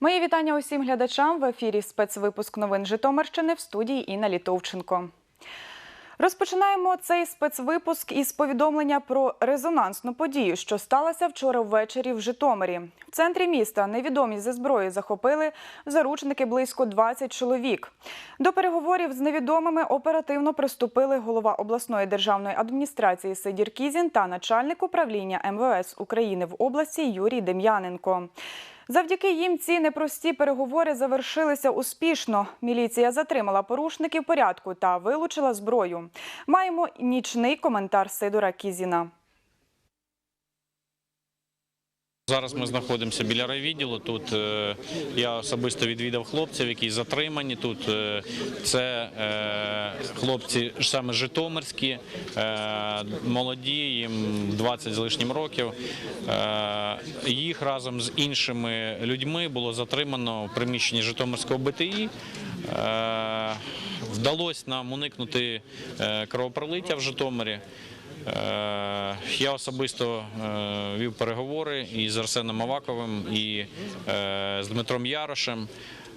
Мої вітання усім глядачам в ефірі спецвипуск новин Житомирщини в студії Інна Літовченко. Розпочинаємо цей спецвипуск із повідомлення про резонансну подію, що сталася вчора ввечері в Житомирі. В центрі міста невідомі зі зброї захопили заручники близько 20 чоловік. До переговорів з невідомими оперативно приступили голова обласної державної адміністрації Сидір Кізін та начальник управління МВС України в області Юрій Дем'яненко. Завдяки їм ці непрості переговори завершилися успішно. Міліція затримала порушників порядку та вилучила зброю. Маємо нічний коментар Сидора Кізіна. Зараз ми знаходимося біля райвідділу. Тут е, я особисто відвідав хлопців, які затримані. Тут е, це е, хлопці саме житомирські, молоді, їм 20 з лишнім років. Їх разом з іншими людьми було затримано в приміщенні Житомирського БТІ. Вдалося нам уникнути кровопролиття в Житомирі. Е, Я особисто е, вів переговори і з Арсеном Аваковим, і е, з Дмитром Ярошем.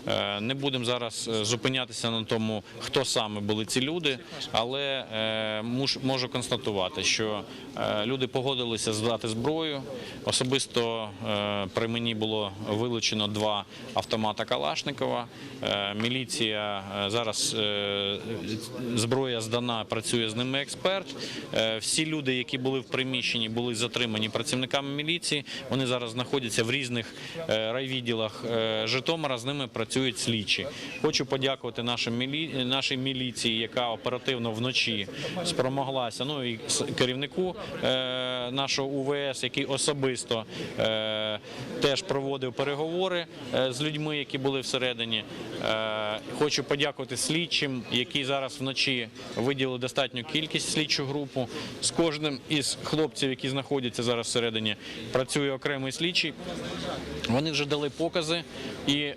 Е, Не будемо зараз е, зупинятися на тому, хто саме були ці люди, але е, можу констатувати, що люди погодилися здати зброю. Особисто при мені було вилучено два автомата Калашникова. Міліція зараз зброя здана, працює з ними експерт. Всі люди, які були в приміщенні, були затримані працівниками міліції. Вони зараз знаходяться в різних райвідділах Житомира. З ними працюють слідчі. Хочу подякувати нашій міліції, яка оперативно вночі спромоглася. Ну і керівнику е, нашого УВС, який особисто е, теж проводив переговори е, з людьми, які були всередині. Хочу подякувати слідчим, які зараз вночі виділили достатню кількість слідчу групу. З кожним із хлопців, які знаходяться зараз всередині, працює окремий слідчий. Вони вже дали покази, і е,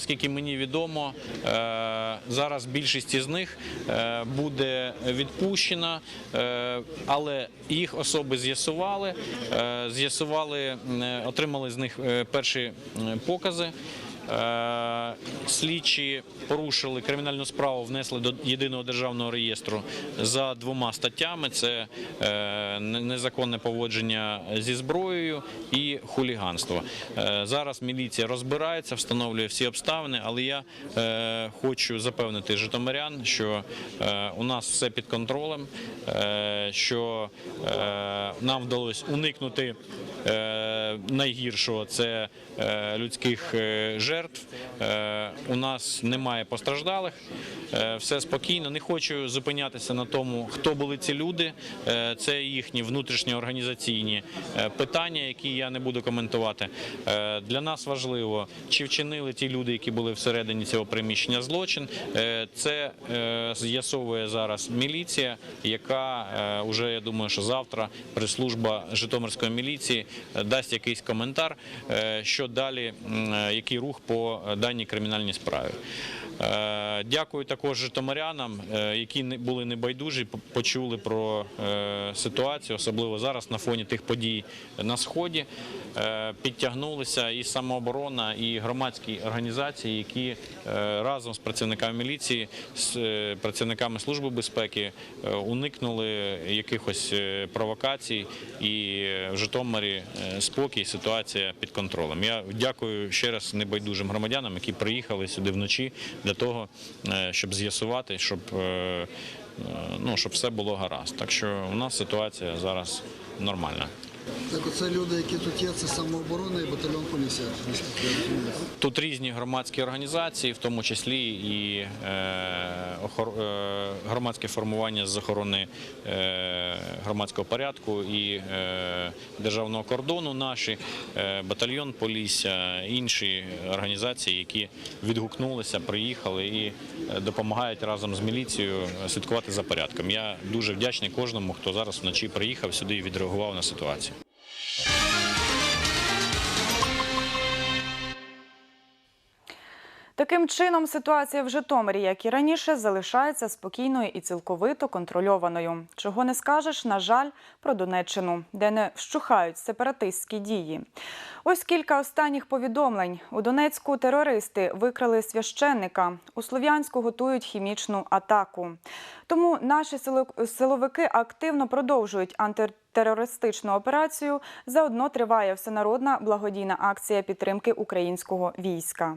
наскільки мені відомо, е, зараз більшість із них е, буде відпущена, е, але їх особи з'ясували, з'ясували, отримали з них перші покази. Е, Слідчі порушили кримінальну справу, внесли до єдиного державного реєстру за двома статтями: це е, незаконне поводження зі зброєю і хуліганство. Е, Зараз міліція розбирається, встановлює всі обставини, але я хочу запевнити житомирян, що у нас все під контролем, що нам вдалося уникнути найгіршого. Це людських е, жертв. Е, У нас немає постраждалих, е, все спокійно. Не хочу зупинятися на тому, хто були ці люди. Е, Це їхні внутрішньоорганізаційні е, питання, які я не буду коментувати. Для нас важливо, чи вчинили ті люди, які були всередині цього приміщення злочин. Це з'ясовує зараз міліція, яка е, уже я думаю, що завтра прес-служба Житомирської міліції дасть якийсь коментар, що далі, який рух по даній кримінальній справі. Е, Дякую також житомирянам, е, які були небайдужі, почули про е, ситуацію, особливо зараз на фоні тих подій на сході. Підтягнулися і самооборона, і громадські організації, які разом з працівниками міліції, з працівниками служби безпеки уникнули якихось провокацій, і в Житомирі спокій, ситуація під контролем. Я дякую ще раз небайдужим громадянам, які приїхали сюди вночі для того, е, щоб з'ясувати, щоб, е, е, ну, щоб все було гаразд. Так що у нас ситуація зараз нормальна. Так оце люди, які тут є, це самооборона і батальйон розумію. Тут різні громадські організації, в тому числі і е, е, громадське формування з охорони е, громадського порядку і державного кордону. Наші батальйон Полісся, інші організації, які відгукнулися, приїхали і допомагають разом з міліцією слідкувати за порядком. Я дуже вдячний кожному, хто зараз вночі приїхав сюди і відреагував на ситуацію. Таким чином, ситуація в Житомирі, як і раніше, залишається спокійною і цілковито контрольованою. Чого не скажеш, на жаль, про Донеччину, де не вщухають сепаратистські дії. Ось кілька останніх повідомлень. У Донецьку терористи викрали священника. У Слов'янську готують хімічну атаку. Тому наші сило- силовики активно продовжують антитерористичну операцію. Заодно триває всенародна благодійна акція підтримки українського війська.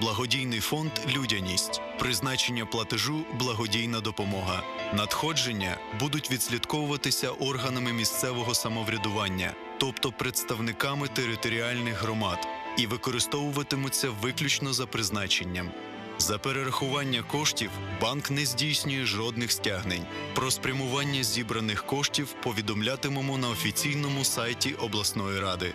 Благодійний фонд Людяність. Призначення платежу благодійна допомога. Надходження будуть відслідковуватися органами місцевого самоврядування, тобто представниками територіальних громад, і використовуватимуться виключно за призначенням. За перерахування коштів банк не здійснює жодних стягнень. Про спрямування зібраних коштів повідомлятимемо на офіційному сайті обласної ради.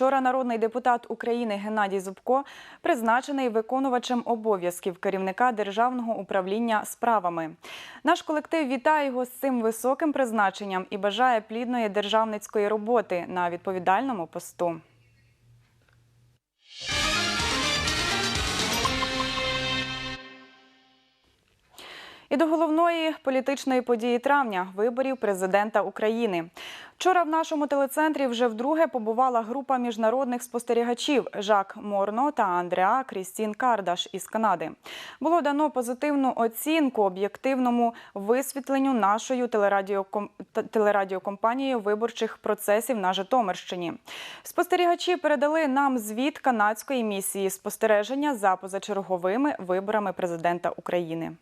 Вчора народний депутат України Геннадій Зубко призначений виконувачем обов'язків керівника державного управління справами. Наш колектив вітає його з цим високим призначенням і бажає плідної державницької роботи на відповідальному посту. І до головної політичної події травня виборів президента України. Вчора в нашому телецентрі вже вдруге побувала група міжнародних спостерігачів Жак Морно та Андреа Крістін Кардаш із Канади. Було дано позитивну оцінку об'єктивному висвітленню нашою телерадіоком- телерадіокомпанією виборчих процесів на Житомирщині. Спостерігачі передали нам звіт канадської місії спостереження за позачерговими виборами президента України.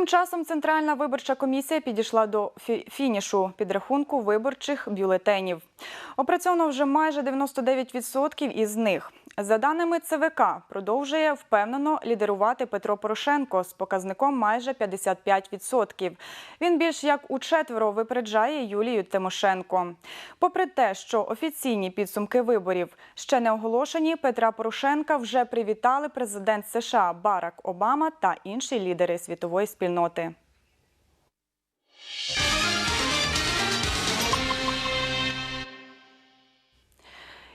Тим часом Центральна виборча комісія підійшла до фі- фінішу підрахунку виборчих бюлетенів. Опрацьовано вже майже 99% із них. За даними ЦВК, продовжує впевнено лідерувати Петро Порошенко з показником майже 55%. Він більш як у четверо випереджає Юлію Тимошенко. Попри те, що офіційні підсумки виборів ще не оголошені, Петра Порошенка вже привітали президент США Барак Обама та інші лідери світової спільноти.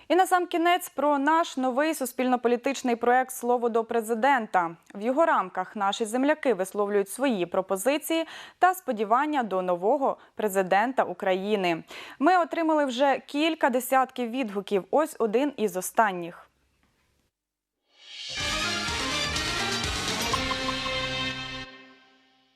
І на сам кінець про наш новий суспільно-політичний проект Слово до президента. В його рамках наші земляки висловлюють свої пропозиції та сподівання до нового президента України. Ми отримали вже кілька десятків відгуків. Ось один із останніх.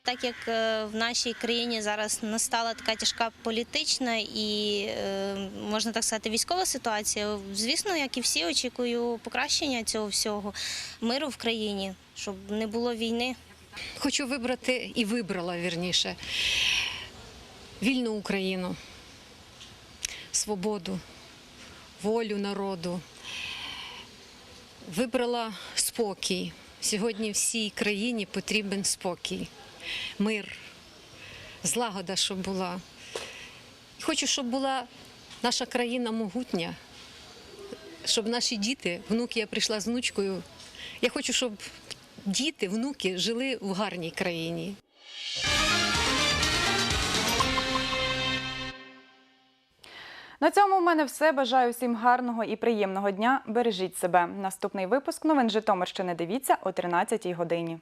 Так як е, в нашій країні зараз настала така тяжка політична і е, можна так сказати військова ситуація, звісно, як і всі, очікую покращення цього всього, миру в країні, щоб не було війни. Хочу вибрати і вибрала вірніше вільну Україну, свободу, волю народу. Вибрала спокій. Сьогодні всій країні потрібен спокій, мир, злагода, щоб була. Хочу, щоб була наша країна могутня, щоб наші діти, внуки, я прийшла з внучкою. Я хочу, щоб діти, внуки жили в гарній країні. На цьому в мене все. Бажаю всім гарного і приємного дня. Бережіть себе. Наступний випуск новин Житомирщини дивіться о 13 годині.